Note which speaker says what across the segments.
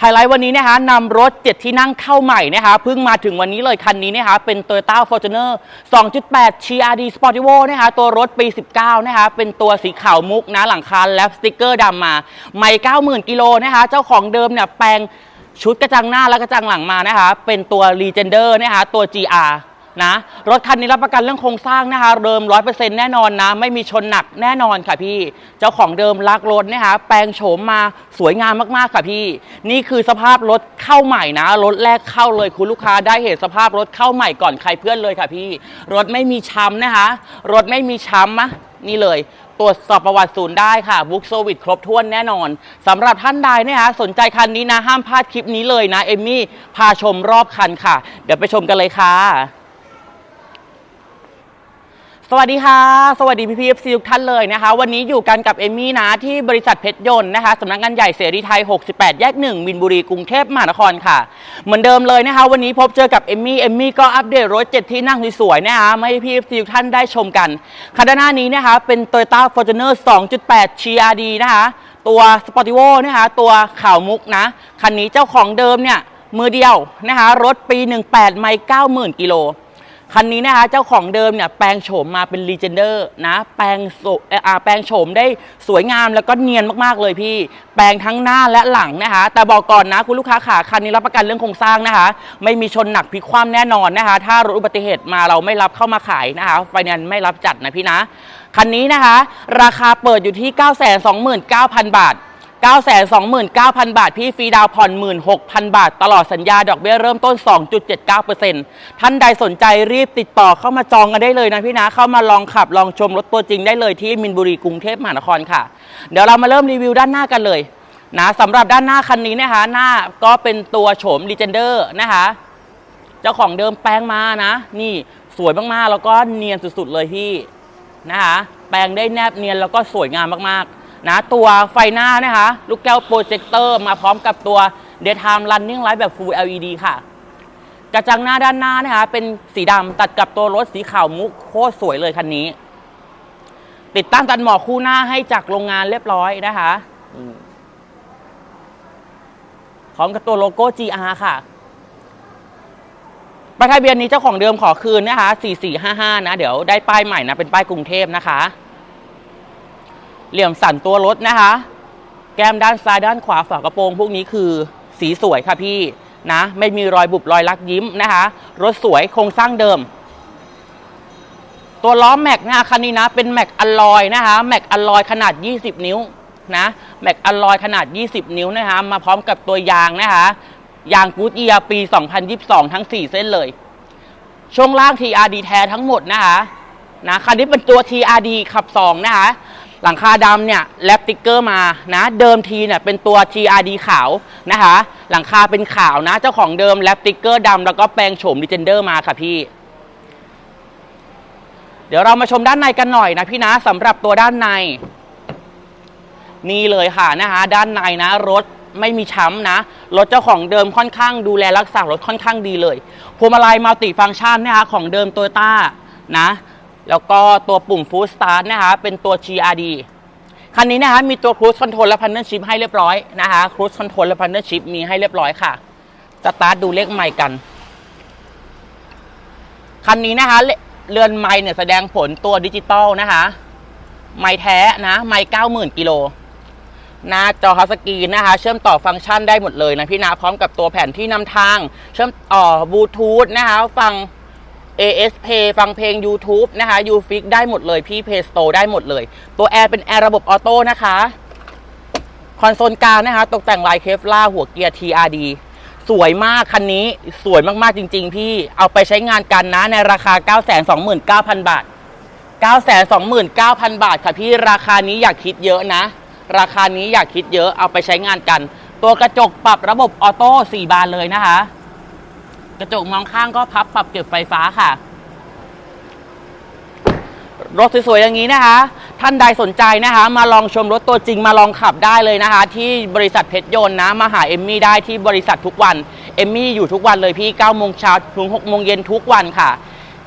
Speaker 1: ไฮไลท์วันนี้นะคะนำรถ 7 ที่นั่งเข้าใหม่นะคะเพิ่งมาถึงวันนี้เลยคันนี้นะคะเป็น Toyota Fortuner 2.8 CRD Sportivo นะคะตัวรถปี 19 นะคะเป็นตัวสีขาวมุกนะหลังคาและสติกเกอร์ดำมา ไม่90,000 กิโลนะคะเจ้าของเดิมเนี่ยแปลงชุดกระจังหน้าและกระจังหลังมานะคะเป็นตัว Legender นะคะตัว GR นะ รถคันนี้รับประกันเรื่องโครงสร้างนะคะ เดิมร้อยเปอร์เซ็นต์แน่นอนนะ ไม่มีชนหนักแน่นอนค่ะพี่ เจ้าของเดิมรักรถนะคะแปลงโฉมมาสวยงามมากๆค่ะพี่ นี่คือสภาพรถเข้าใหม่นะ รถแรกเข้าเลยคุณลูกค้าได้เห็นสภาพรถเข้าใหม่ก่อนใครเพื่อนเลยค่ะพี่ รถไม่มีช้ำนะคะ รถไม่มีช้ำนะนี่เลยตรวจสอบประวัติศูนย์ได้ค่ะบุ๊กโซวิดครบถ้วนแน่นอนสำหรับท่านใดเนี่ยฮะสนใจคันนี้นะ ห้ามพลาดคลิปนี้เลยนะ เอมมี่ พาชมรอบคันค่ะ เดี๋ยวไปชมกันเลยค่ะ สวัสดีค่ะ สวัสดีพี่พีเอฟซีทุกท่านเลยนะคะ วันนี้อยู่กันกับเอมมี่นะ ที่บริษัทเพชรยนต์นะคะสำนักงานใหญ่เสรีไทย 68 แยก 1 มินบุรี กรุงเทพมหานครค่ะ เหมือนเดิมเลยนะคะ วันนี้พบเจอกับเอมมี่เอมมี่ก็อัปเดตรถ7ที่นั่งสวยๆนะคะมาให้พี่เอฟซีทุกท่านได้ชมกันคันด้านหน้านี้นะคะ เป็น Toyota Fortuner 2.8 TRD นะคะ ตัว Sportivo นะคะ ตัวขาวมุกนะคันนี้เจ้าของเดิมเนี่ยมือเดียวนะคะรถปี 18 ไม่ 90,000กิโล คันนี้นะคะเจ้าของเดิมเนี่ยแปลงโฉมมาเป็น l ีเจนเดอร์นะแปลงโสเอ่ออ่าแปลงโฉมได้สวยงามแล้วก็เนียนมากๆเลยพี่ แปลงทั้งหน้าและหลังนะคะ แต่บอกก่อนนะคุณลูกค้าขาคันนี้รับประกันเรื่องโครงสร้างนะคะ ไม่มีชนหนักพลิกคว่ำแน่นอนนะคะ ถ้ารถอุบัติเหตุมาเราไม่รับเข้ามาขายนะคะไฟแนนซ์ไม่รับจัดนะพี่นะคันนี้นะคะ ราคาเปิดอยู่ที่ 929,000 บาท 929,000 บาท พี่ฟรีดาวผ่อน 16,000 บาท ตลอดสัญญาดอกเบี้ยเริ่มต้น 2.79%ท่านใดสนใจรีบติดต่อเข้ามาจองกันได้เลยนะพี่นะ เข้ามาลองขับลองชมรถตัวจริงได้เลยที่มินบุรีกรุงเทพมหานครค่ะ เดี๋ยวเรามาเริ่มรีวิวด้านหน้ากันเลยนะสำหรับด้านหน้าคันนี้นะคะ หน้าก็เป็นตัวโฉม Legender นะคะ เจ้าของเดิมแปลงมานะ นี่สวยมากๆ แล้วก็เนียนสุดๆเลยพี่นะคะ แปลงได้แนบเนียนแล้วก็สวยงามมากๆ นะตัวไฟหน้านะคะ ลูกแก้วโปรเจคเตอร์มาพร้อมกับตัว Daytime Running Light แบบ Full LED ค่ะ กระจังหน้าด้านหน้านะคะ เป็นสีดำตัดกับตัวรถสีขาวมุกโคตรสวยเลยคันนี้ ติดตั้งตันหมอกคู่หน้าให้จากโรงงานเรียบร้อยนะคะพร้อมกับตัวโลโก้ GR ค่ะป้ายทะเบียนนี้เจ้าของเดิมขอคืนนะคะ 4455 นะ เดี๋ยวได้ป้ายใหม่นะ เป็นป้ายกรุงเทพนะคะ เหลี่ยมสันตัวรถนะคะ แก้มด้านซ้ายด้านขวาฝากระโปรง พวกนี้คือสีสวยค่ะพี่นะ ไม่มีรอยบุบรอยลักยิ้มนะคะ รถสวยโครงสร้างเดิม ตัวล้อแม็กนะคะคันนี้นะ เป็นแม็กอลลอยนะคะแม็กอลลอยขนาด 20 นิ้วนะแม็กอลลอยขนาด 20 นิ้วนะคะ มาพร้อมกับตัวยางนะคะยางกูดเอียปี 2022 ทั้ง 4 เส้นเลย ช่วงล่าง TRD แท้ทั้งหมดนะคะนะคันนี้เป็นตัว TRD ขับ 2 นะคะ หลังคาดำเนี่ยแลปติ๊กเกอร์มานะเดิมทีเนี่ยเป็นตัว TRD ขาวนะคะหลังคาเป็นขาวนะ เจ้าของเดิมแลปติ๊กเกอร์ดำแล้วก็แปลงโฉมดิเจนเดอร์มาค่ะพี่ เดี๋ยวเรามาชมด้านในกันหน่อยนะพี่นะสำหรับตัวด้านใน นี่เลยค่ะนะคะด้านในนะรถไม่มีช้ำนะ รถเจ้าของเดิมค่อนข้างดูแลรักษารถค่อนข้างดีเลยพวงมาลัยมัลติฟังก์ชันนะคะของเดิมโตโยต้านะ แล้วก็ตัวปุ่มฟู d สตาร์ทนะคะเป็นตัว GRD คันนี้นะคะมีตัว Cruise Control และ Partner Chip ให้เรียบร้อยนะคะ Cruise Control และ Partner Chip มีให้เรียบร้อยค่ะสตาร์ทดูเลขใหม่กัน คันนี้นะคะเลเรือนไม้เนี่ยแสดงผลตัวดิจิตอลนะคะไม้แท้นะไม้เก้าหมื่นกิโลหน้าจอทัชสกรีนนะคะ เชื่อมต่อฟังก์ชันได้หมดเลยนะพี่นะพร้อมกับตัวแผ่นที่นำทาง เชื่อมต่อบลูทูธนะคะ ฟัง AS Pay ฟังเพลง YouTube นะคะ UFix ได้หมดเลยพี่ Play Store ได้หมดเลย ตัวแอร์เป็นแอร์ระบบออโต้นะคะ คอนโซลกลางนะคะ ตกแต่งลายเคฟล่าหัวเกียร์ TRD สวยมากคันนี้สวยมากๆจริง ๆ พี่เอาไปใช้งานกันนะในราคา 929,000 บาท 929,000 บาทค่ะพี่ราคานี้อยากคิดเยอะนะ ราคานี้อยากคิดเยอะเอาไปใช้งานกัน ตัวกระจกปรับระบบออโต้4บานเลยนะคะ กระจกมองข้างก็พับปรับเก็บไฟฟ้าค่ะ รถสวยๆอย่างนี้นะคะ ท่านใดสนใจนะคะ มาลองชมรถตัวจริงมาลองขับได้เลยนะคะ ที่บริษัทเพชรยนต์นะมาหาเอมมี่ได้ที่บริษัททุกวันเอมมี่อยู่ทุกวันเลยพี่9โมงเช้าถึง6โมงเย็นทุกวันค่ะ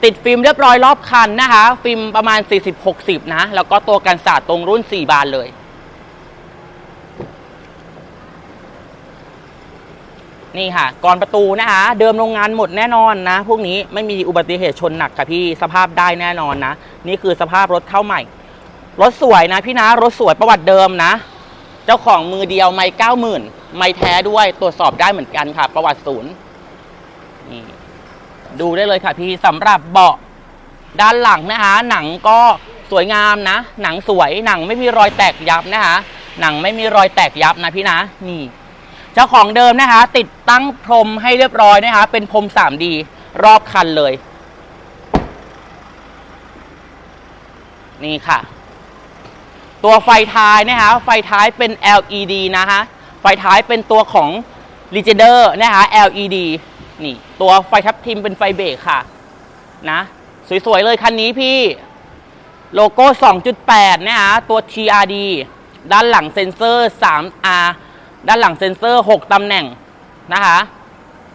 Speaker 1: ติดฟิล์มเรียบร้อยรอบคันนะคะ ฟิล์มประมาณ 40-60 นะ แล้วก็ตัวกันสาดตรงรุ่น 4 บานเลย นี่ค่ะกรอนประตูนะคะ เดิมโรงงานหมดแน่นอนนะ พวกนี้ไม่มีอุบัติเหตุชนหนักค่ะพี่สภาพได้แน่นอนนะ นี่คือสภาพรถเข้าใหม่ รถสวยนะพี่นะ รถสวยประวัติเดิมนะ เจ้าของมือเดียวไม่เก้าหมื่นไม่แท้ด้วยตรวจสอบได้เหมือนกันค่ะ ประวัติศูนย์นี่ดูได้เลยค่ะพี่สำหรับเบาะด้านหลังนะคะ หนังก็สวยงามนะ หนังสวยหนังไม่มีรอยแตกยับนะคะ หนังไม่มีรอยแตกยับนะพี่นะนี่ เจ้าของเดิมนะคะ ติดตั้งพรมให้เรียบร้อยนะคะ เป็นพรม 3D รอบคันเลย นี่ค่ะ ตัวไฟท้ายนะคะ ไฟท้ายเป็น LED นะคะ ไฟท้ายเป็นตัวของ Legender นะคะ LED นี่ ตัวไฟทับทิมเป็นไฟเบรกค่ะ นะ สวย ๆ เลยคันนี้พี่ โลโก้ 2.8 นะคะตัว TRD ด้านหลังเซ็นเซอร์ 3R ด้านหลังเซ็นเซอร์ 6 ตำแหน่งนะคะ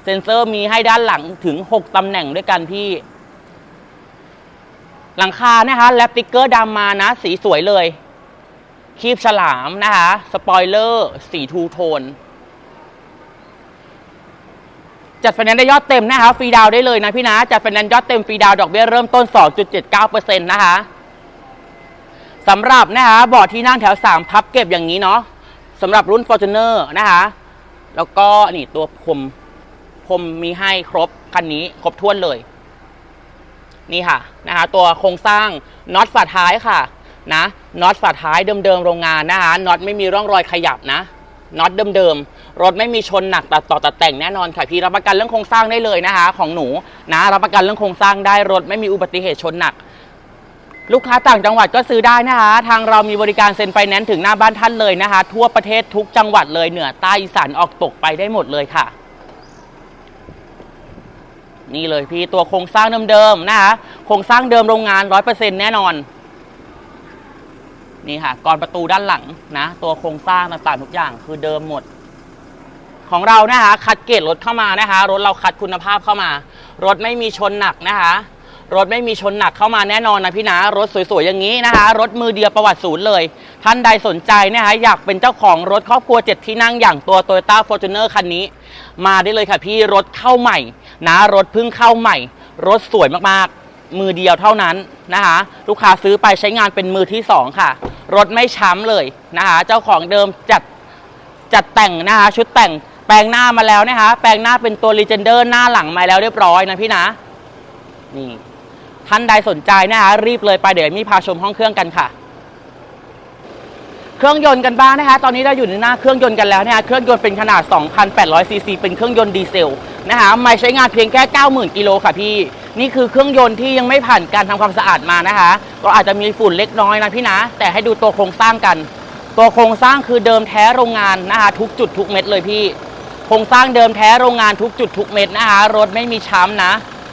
Speaker 1: เซ็นเซอร์มีให้ด้านหลังถึง 6 ตำแหน่งด้วยกันพี่ หลังคานะคะแลปติกเกอร์ดำมานะ สีสวยเลย คีบฉลามนะคะ สปอยเลอร์ สีทูโทน จัดไฟแนนซ์ได้ยอดเต็มนะคะ ฟรีดาวได้เลยนะพี่นะ จัดไฟแนนซ์ยอดเต็มฟรีดาวดอกเบี้ยเริ่มต้น 2.79%นะคะสำหรับนะคะเบาะที่นั่งแถว 3 พับเก็บอย่างนี้เนาะ สำหรับรุ่น Fortuner นะคะ แล้วก็นี่ตัวพรมพรมมีให้ครบคันนี้ครบถ้วนเลย นี่ค่ะนะคะตัวโครงสร้างน็อตฝาท้ายค่ะนะน็อตฝาท้ายเดิมๆโรงงานนะคะน็อตไม่มีร่องรอยขยับนะน็อตเดิมๆรถไม่มีชนหนักตัดต่อตัดแต่งแน่นอนค่ะพี่รับประกันเรื่องโครงสร้างได้เลยนะคะ ของหนูนะรับประกันเรื่องโครงสร้างได้รถไม่มีอุบัติเหตุชนหนัก ลูกค้าต่างจังหวัดก็ซื้อได้นะคะ ทางเรามีบริการเซ็นไฟแนนซ์ถึงหน้าบ้านท่านเลยนะคะ ทั่วประเทศทุกจังหวัดเลยเหนือใต้อีสานออกตกไปได้หมดเลยค่ะ นี่เลยพี่ตัวโครงสร้างเดิมๆนะคะโครงสร้างเดิมโรงงานร้อยเปอร์เซ็นแน่นอน นี่ค่ะกรอนประตูด้านหลังนะ ตัวโครงสร้างต่างๆทุกอย่างคือเดิมหมด ของเรานะคะคัดเกรดรถเข้ามานะคะ รถเราคัดคุณภาพเข้ามา รถไม่มีชนหนักนะคะ รถไม่มีชนหนักเข้ามาแน่นอนนะพี่นะ รถสวยๆอย่างนี้นะคะ รถมือเดียวประวัติศูนย์เลย ท่านใดสนใจนะคะอยากเป็นเจ้าของรถครอบครัวเจ็ดที่นั่งอย่างตัว Toyota Fortuner คันนี้ มาได้เลยค่ะพี่รถเข้าใหม่ นะรถเพิ่งเข้าใหม่ รถสวยมากๆ มือเดียวเท่านั้นนะคะ ลูกค้าซื้อไปใช้งานเป็นมือที่สองค่ะ รถไม่ช้ำเลยนะคะ เจ้าของเดิมจัดจัดแต่งนะคะชุดแต่งแปลงหน้ามาแล้วนะคะ แปลงหน้าเป็นตัว Legender หน้าหลังมาแล้วเรียบร้อยนะพี่นะ นี่ ท่านใดสนใจนะคะรีบเลยไปเดี๋ยวมีพาชมห้องเครื่องกันค่ะ เครื่องยนต์กันบ้างนะคะ ตอนนี้เราอยู่ในหน้าเครื่องยนต์กันแล้วนะคะเครื่องยนต์เป็นขนาด 2,800 ซีซีเป็นเครื่องยนต์ดีเซลนะคะไม่ใช้งานเพียงแค่ 90,000 กิโลค่ะพี่ นี่คือเครื่องยนต์ที่ยังไม่ผ่านการทำความสะอาดมานะคะ ก็อาจจะมีฝุ่นเล็กน้อยนะพี่นะ แต่ให้ดูตัวโครงสร้างกัน ตัวโครงสร้างคือเดิมแท้โรงงานนะคะทุกจุดทุกเม็ดเลยพี่ โครงสร้างเดิมแท้โรงงานทุกจุดทุกเม็ดนะคะรถไม่มีช้ำนะ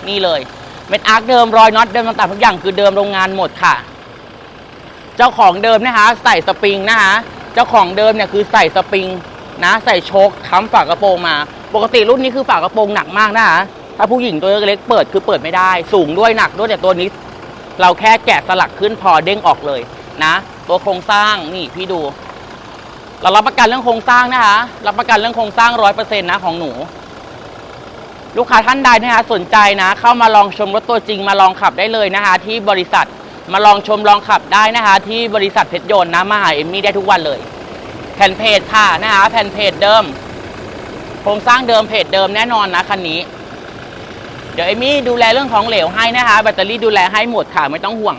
Speaker 1: นี่เลย เม็ดอาร์คเดิมรอยน็อตเดิมต่างๆทุกอย่างคือเดิมโรงงานหมดค่ะ เจ้าของเดิมนะคะใส่สปริงนะคะเจ้าของเดิมเนี่ยคือใส่สปริงนะใส่โชคค้ำฝากระโปรงมา ปกติรุ่นนี้คือฝากระโปรงหนักมากนะคะถ้าผู้หญิงตัวเล็กๆเปิดคือเปิดไม่ได้ สูงด้วยหนักด้วยแต่ตัวนี้ เราแค่แกะสลักขึ้นพอเด้งออกเลยนะ ตัวโครงสร้างนี่พี่ดู เรารับประกันเรื่องโครงสร้างนะคะ รับประกันเรื่องโครงสร้างร้อยเปอร์เซ็นต์นะของหนู ลูกค้าท่านใดนะคะสนใจนะ เข้ามาลองชมรถตัวจริงมาลองขับได้เลยนะคะ ที่บริษัทมาลองชมลองขับได้นะคะ ที่บริษัทเพชรยนต์นะมาหาเอมมี่ได้ทุกวันเลย แผ่นเพจค่ะนะคะแผ่นเพจเดิมโครงสร้างเดิมเพจเดิมแน่นอนนะคันนี้ เดี๋ยวเอมมี่ดูแลเรื่องของเหลวให้นะคะ แบตเตอรี่ดูแลให้หมดค่ะไม่ต้องห่วง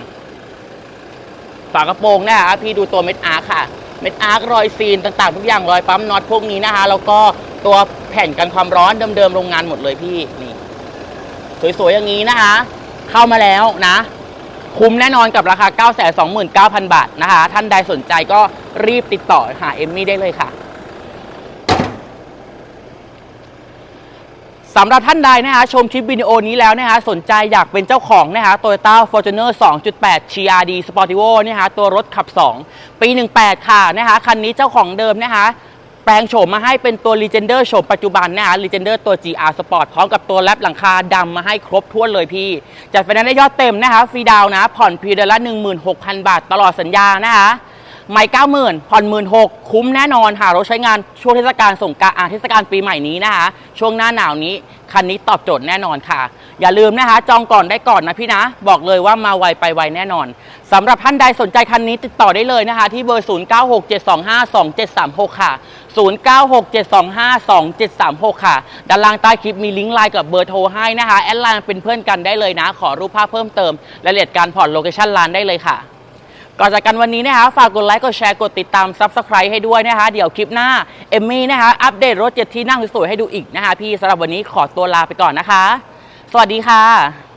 Speaker 1: ฝากระโปรงนะคะพี่ดูตัวเม็ดอาร์ค่ะเม็ดอาร์ครอยซีนต่างๆ ทุกอย่างรอยปั๊มน็อตพวกนี้นะคะ แล้วก็ตัว แผ่นกันความร้อนเดิมๆโรงงานหมดเลยพี่นี่สวยๆอย่างนี้นะคะ เข้ามาแล้วนะ คุ้มแน่นอนกับราคา 929,000 บาทนะคะ ท่านใดสนใจก็รีบติดต่อหาเอมมี่ได้เลยค่ะสำหรับท่านใดนะคะ ชมคลิปวิดีโอนี้แล้วนะคะ สนใจอยากเป็นเจ้าของนะคะ Toyota Fortuner 2.8 TRD Sportivo นะคะ ตัวรถขับ 2 ปี 18 ค่ะนะคะ คันนี้เจ้าของเดิมนะคะ แปลงโฉมมาให้เป็นตัว Legender โฉมปัจจุบันนะฮะ Legender ตัว GR Sport พร้อมกับตัวแรปหลังคาดำมาให้ครบทั่วเลยพี่ จัดไฟแนนซ์ได้ยอดเต็มนะคะฟรีดาวน์นะผ่อนเพียงเดือนละ 16,000 บาทตลอดสัญญานะคะ ไม่เก้าหมื่นผ่อนหมื่นหกคุ้มแน่นอนค่ะรถใช้งานช่วงเทศกาลสงกรานต์เทศกาลปีใหม่นี้นะคะ ช่วงหน้าหนาวนี้คันนี้ตอบโจทย์แน่นอนค่ะ อย่าลืมนะคะ จองก่อนได้ก่อนนะพี่นะ บอกเลยว่ามาไวไปไวแน่นอนสำหรับท่านใดสนใจคันนี้ติดต่อได้เลยนะคะ ที่เบอร์ 0967252736 ค่ะ 0967252736 ค่ะ ด้านล่างใต้คลิปมีลิงก์ไลน์กับเบอร์โทรให้นะคะ แอดไลน์เป็นเพื่อนกันได้เลยนะ ขอรูปภาพเพิ่มเติมรายละเอียดการผ่อนโลเคชั่นร้านได้เลยค่ะ ก่อนจากกันวันนี้นะคะฝากกดไลค์กดแชร์กดติดตาม Subscribe ให้ด้วยนะคะเดี๋ยวคลิปหน้าเอมมี่นะคะอัปเดตรถเจ็ดที่นั่งสวยๆให้ดูอีกนะคะพี่สำหรับวันนี้ขอตัวลาไปก่อนนะคะ สวัสดีค่ะ